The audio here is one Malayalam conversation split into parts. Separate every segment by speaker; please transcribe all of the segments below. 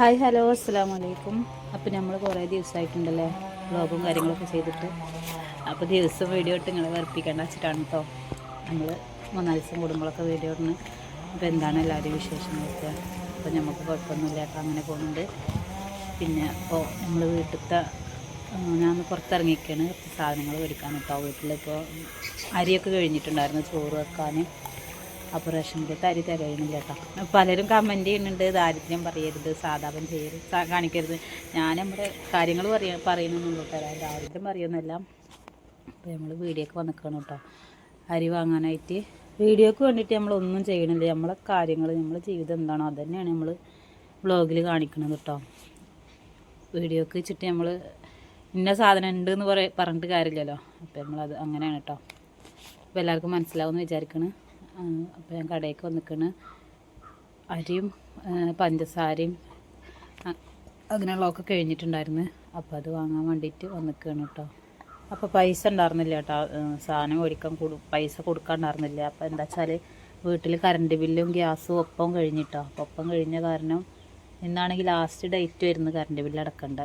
Speaker 1: ഹായ് ഹലോ അസ്സാം വലൈക്കും അപ്പോൾ നമ്മൾ കുറേ ദിവസമായിട്ടുണ്ടല്ലേ വ്ളോഗും കാര്യങ്ങളൊക്കെ ചെയ്തിട്ട്. അപ്പോൾ ദിവസം വീഡിയോ ഇട്ട് നിങ്ങൾ വർപ്പിക്കേണ്ട വെച്ചിട്ടാണ് കേട്ടോ നമ്മൾ മൂന്നാൽ ദിവസം കൂടുമ്പോഴൊക്കെ വീഡിയോ ഇടുന്നു. അപ്പോൾ എന്താണ് എല്ലാവരും നോക്കുക അപ്പോൾ നമുക്ക് കുഴപ്പമൊന്നുമില്ല. കേട്ടോ അങ്ങനെ പോകുന്നുണ്ട്. പിന്നെ അപ്പോൾ നമ്മൾ വീട്ടിലത്തെ ഞാൻ പുറത്തിറങ്ങിയിരിക്കുകയാണ് സാധനങ്ങൾ മേടിക്കാൻ കേട്ടോ വീട്ടിലിപ്പോൾ അരിയൊക്കെ കഴിഞ്ഞിട്ടുണ്ടായിരുന്നു. ചോറ് വെക്കാൻ അപ്പോൾ തരി തികയുന്നില്ല കേട്ടോ. പലരും കമന്റ് ചെയ്യുന്നുണ്ട് ദാരിദ്ര്യം പറയരുത് സാധാപം ചെയ്യരുത് കാണിക്കരുത്. ഞാൻ നമ്മുടെ കാര്യങ്ങൾ പറയ പറയുന്നൊന്നും തരാം ദാരിദ്ര്യം പറയുന്നില്ല അപ്പോൾ നമ്മൾ വീഡിയോക്ക് വന്നിക്കണം കേട്ടോ. അരി വാങ്ങാനായിട്ട്. വീഡിയോക്ക് വേണ്ടിയിട്ട് നമ്മളൊന്നും ചെയ്യണില്ല. നമ്മളെ കാര്യങ്ങൾ നമ്മളെ ജീവിതം എന്താണോ അത് തന്നെയാണ് നമ്മൾ ബ്ലോഗിൽ കാണിക്കുന്നത് കേട്ടോ. വീഡിയോക്ക് വെച്ചിട്ട് നമ്മൾ ഇന്ന സാധനം ഉണ്ട് എന്ന് പറ പറഞ്ഞിട്ട് കാര്യമില്ലല്ലോ. അപ്പോൾ നമ്മളത് അങ്ങനെയാണ് കേട്ടോ. അപ്പോൾ എല്ലാവർക്കും മനസ്സിലാവുമെന്ന് വിചാരിക്കണ്. അപ്പോൾ ഞാൻ കടയിലേക്ക് വന്നിക്കണ്. അരിയും പഞ്ചസാരയും അങ്ങനെയുള്ളതൊക്കെ കഴിഞ്ഞിട്ടുണ്ടായിരുന്നു. അപ്പോൾ അത് വാങ്ങാൻ വേണ്ടിയിട്ട് വന്നിക്കാണ് കേട്ടോ അപ്പോൾ പൈസ ഉണ്ടായിരുന്നില്ല കേട്ടോ സാധനം മേടിക്കാൻ കൊടു പൈസ കൊടുക്കാണ്ടായിരുന്നില്ല അപ്പോൾ എന്താ വെച്ചാൽ വീട്ടിൽ കറണ്ട് ബില്ലും ഗ്യാസും ഒപ്പം കഴിഞ്ഞിട്ടോ അപ്പോൾ ഒപ്പം കഴിഞ്ഞ കാരണം ഇന്നാണെങ്കിൽ ലാസ്റ്റ് ഡേറ്റ് വരുന്നത് കറണ്ട് ബില്ല് അടക്കണ്ട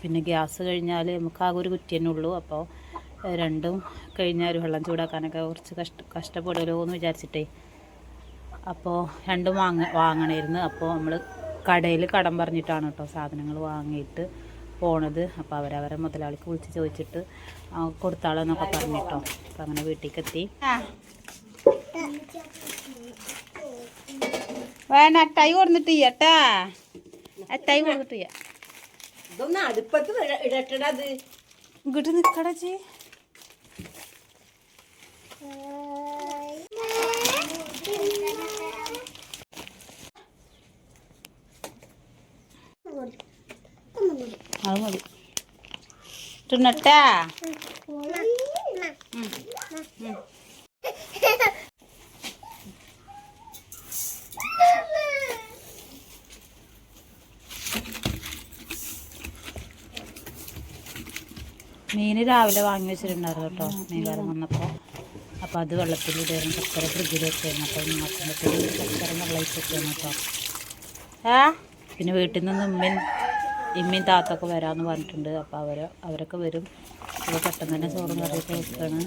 Speaker 1: പിന്നെ ഗ്യാസ് കഴിഞ്ഞാൽ നമുക്ക് ആകെ ഒരു കുറ്റി തന്നെ ഉള്ളൂ. അപ്പോൾ രണ്ടും കഴിഞ്ഞാൽ ഒരു വെള്ളം ചൂടാക്കാനൊക്കെ കുറച്ച് കഷ്ട കഷ്ടപ്പെടുമല്ലോ എന്ന് വിചാരിച്ചിട്ടേ. അപ്പോൾ രണ്ടും വാങ്ങ വാങ്ങണമായിരുന്നു അപ്പോൾ നമ്മൾ കടയിൽ കടം പറഞ്ഞിട്ടാണ് കേട്ടോ സാധനങ്ങൾ വാങ്ങിയിട്ട് പോണത്. അപ്പോൾ അവരവരെ മുതലാളിക്ക് വിളിച്ച് ചോദിച്ചിട്ട് കൊടുത്താളെന്നൊക്കെ പറഞ്ഞിട്ടോ അപ്പം അങ്ങനെ വീട്ടിലേക്ക് എത്തി വേണ അട്ടായി കൊടുത്തിട്ട് ചെയ്യട്ടാ അട്ടായി കൊടുത്തിട്ട് ചെയ്യാം
Speaker 2: ഇതൊന്ന് അടുപ്പത്ത് ഇടട്ടടാ ഇടട്ടടത്
Speaker 1: ഇങ്ങോട്ട് നിൽക്കടാ ചേ അത് മതി. തിന്നട്ടാ? മീൻ രാവിലെ വാങ്ങി വെച്ചിട്ടുണ്ടായിരുന്നു കേട്ടോ മീൻകാരൻ വന്നപ്പോൾ അപ്പോൾ അത് വെള്ളത്തിലിടായിരുന്നു ചക്കര വെച്ചായിരുന്നു അപ്പോൾ നോക്കുമ്പോഴത്തേക്കും ചക്കര വെള്ളം വെച്ചിട്ടായിരുന്നു കേട്ടോ പിന്നെ വീട്ടിൽ നിന്ന് ഉമ്മയും ഇമ്മയും താത്തൊക്കെ വരാമെന്ന് പറഞ്ഞിട്ടുണ്ട്. അപ്പോൾ അവർ അവരൊക്കെ വരും. അപ്പോൾ പെട്ടെന്ന് തന്നെ ചോറും കറിയൊക്കെ വെക്കുകയാണ്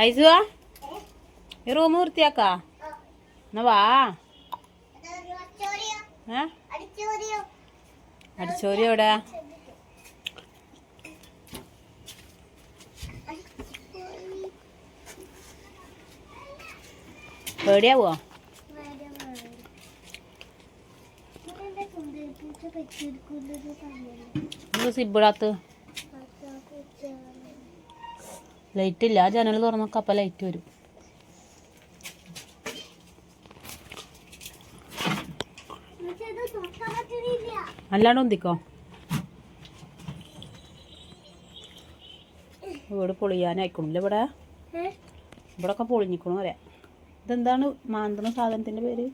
Speaker 1: ഹൈസുവാ? ഈ റൂം വൃത്തിയാക്കാ. എന്നാ വാ. അടിച്ചോരി എവിടെ? പേടിയാവോ സിബിടാത്ത് ലൈറ്റ് ഇല്ല. ആ ജനൽ തുറന്നൊക്കെ. അപ്പം ലൈറ്റ് വരും. അല്ലാണ്ട് ഒന്തിക്കോ വീട് പൊളിയാനായിക്കണില്ല ഇവിടെ? ഇവിടെ ഒക്കെ പൊളിഞ്ഞിക്കണു വരെ. ഇതെന്താണ് മാന്തണ സാധനത്തിന്റെ പേര്?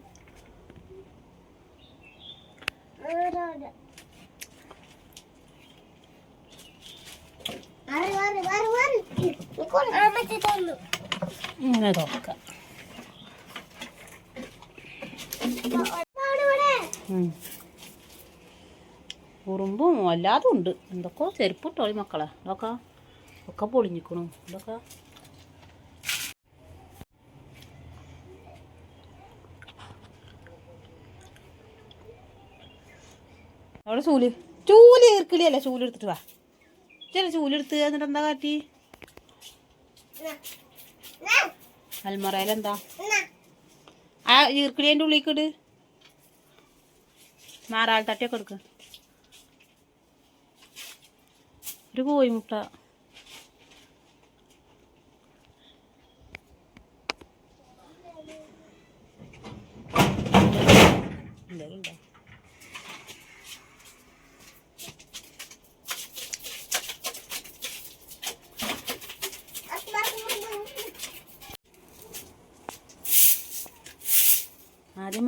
Speaker 1: ഇങ്ങനെ ഉം. ഉറുമ്പും അല്ലാതും ഉണ്ട്. എന്തൊക്കെ ചെരുപ്പ് ഇട്ടോളി മക്കളെ. ഇതൊക്കെ ഒക്കെ പൊളിഞ്ഞിക്കണു. ഇതൊക്കെ. അവിടെ ചൂൽ. ചൂൽ ഈർക്കിളിയല്ല? ചൂൽ എടുത്തിട്ട് വാ. ചില ചൂലെടുത്ത് എന്നിട്ട് എന്താ കാട്ടി? അൽമറയിലെന്താ? ആ ഈർക്കിളിയന്റെ ഉള്ളിലേക്ക് ഇട് മാറാൾ തട്ടിയൊക്കെ എടുക്ക്. ഒരു കോഴിമുട്ട.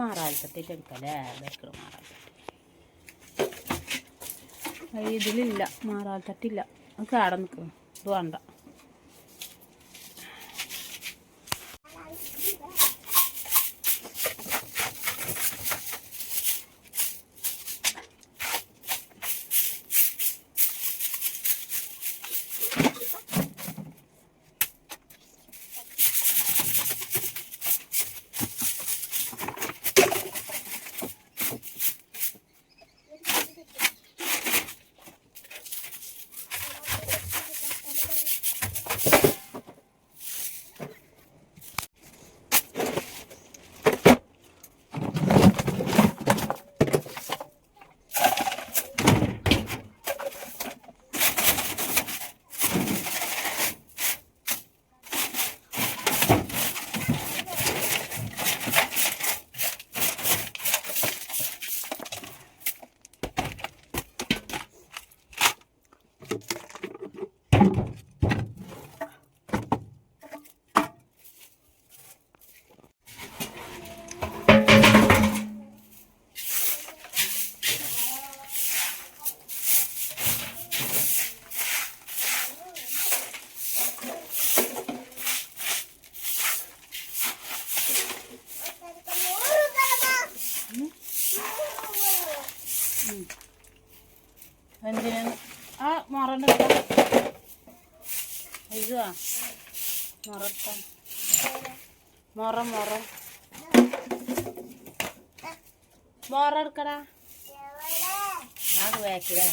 Speaker 1: മാറാൽപ്പത്തേക്ക് എടുക്കാം അല്ലേ ബേക്കർ മാറാൽപ്പത്തി. ഇതിലില്ല. മാറാൽത്തട്ടില്ല അത് കാട നിൽക്കുന്നു ഇത് വേണ്ട. എന്തിനാണ് ആ മൊറണ്ട ഇതുവാ. മൊറക്കാൻ മുറ മുറ. മൊറ എടുക്കടാ. ഞാൻ വേക്കില്ലേ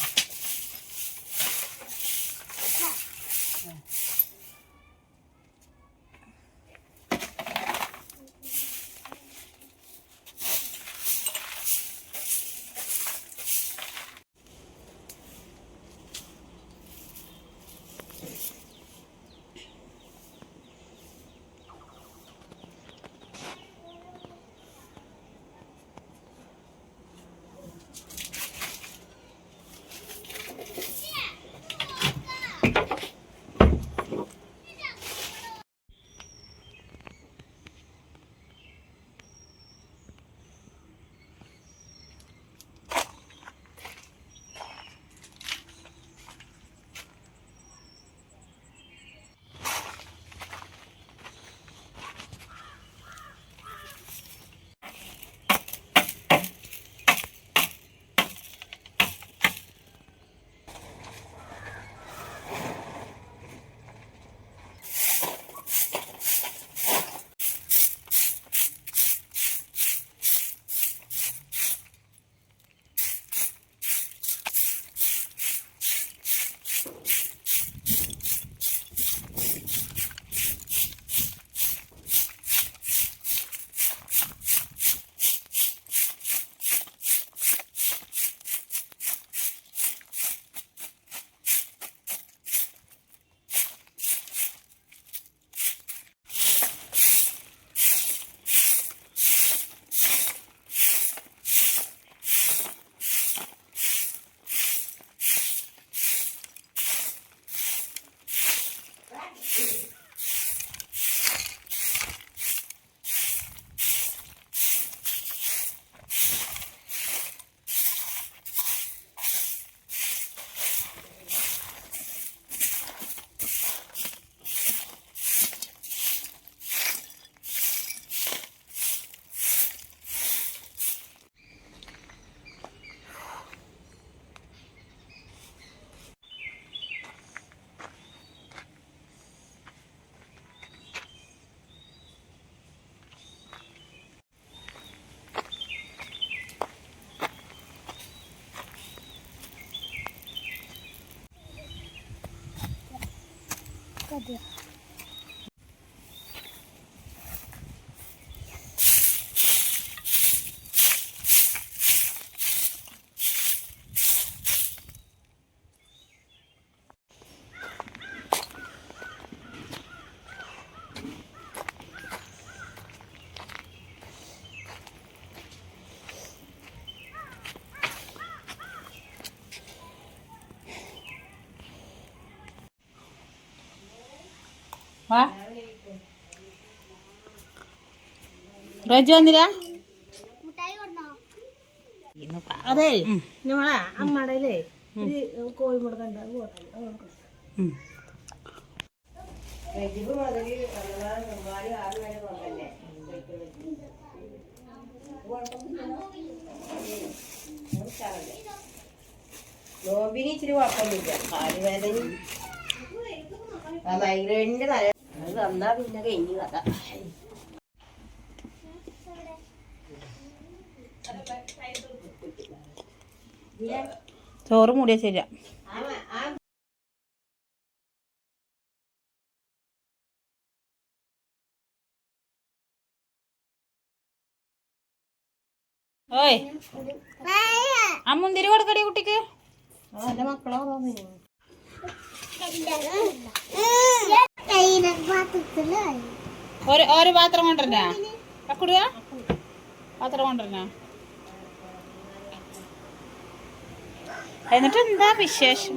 Speaker 1: Куди? വാ. റജു വന്നില്ല?
Speaker 2: അതെ നമ്മളെ അമ്മടയിലേ കൊണ്ടല്ലേ നോമ്പിന് ഇച്ചിരി കുഴപ്പമൊന്നുമില്ല. കാലുവേദനയും ആ മൈഗ്രൈനിന്റെ തല വന്നാ പിന്നെ കഴിഞ്ഞു കഥ.
Speaker 1: ചോറ് മൂടിയ ശരിയാ. ഓയ്. ആ മുന്തിരി കൊടുക്കടി കുട്ടിക്ക്.
Speaker 2: മക്കളോ
Speaker 1: ഒരു ഒരു പാത്രം കൊണ്ടുവരണ അക്കുടുക പാത്രം കൊണ്ടുവരണ എന്നിട്ട് എന്താ വിശേഷം.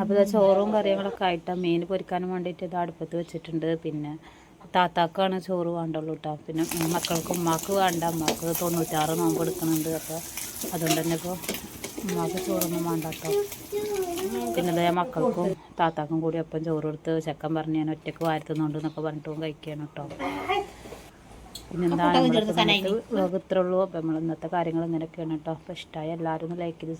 Speaker 1: അപ്പോൾ ചോറും കറികളൊക്കെ ആയിട്ട് മീൻ പൊരിക്കാനും വേണ്ടിയിട്ട് ഇത് അടുപ്പത്ത് വെച്ചിട്ടുണ്ട്. പിന്നെ താത്താക്കാണ് ചോറ് വേണ്ടുള്ളൂ കേട്ടോ പിന്നെ മക്കൾക്ക് ഉമ്മാക്ക് വേണ്ട. ഉമ്മാക്ക് തൊണ്ണൂറ്റാറ് നോമ്പ് എടുക്കുന്നുണ്ട്. അപ്പോൾ അതുകൊണ്ട് തന്നെ ഇപ്പോൾ ഉമ്മാക്ക് ചോറൊന്നും വേണ്ട കേട്ടോ പിന്നെ മക്കൾക്കും താത്താക്കും കൂടി ഒപ്പം ചോറ് കൊടുത്ത് ചെക്കൻ പറഞ്ഞ് ഞാൻ ഒറ്റയ്ക്ക് വാരത്തുന്നുണ്ട് എന്നൊക്കെ പറഞ്ഞിട്ടും കഴിക്കുകയാണ് കേട്ടോ പിന്നെ എന്താണ് ഇത്രയുള്ളൂ ഇത്രേ ഉള്ളൂ. അപ്പം നമ്മൾ ഇന്നത്തെ കാര്യങ്ങൾ ഇങ്ങനെയൊക്കെയാണ് കേട്ടോ അപ്പോൾ ഇഷ്ടമായ എല്ലാവരും ഒന്ന് ലൈക്ക് ചെയ്ത്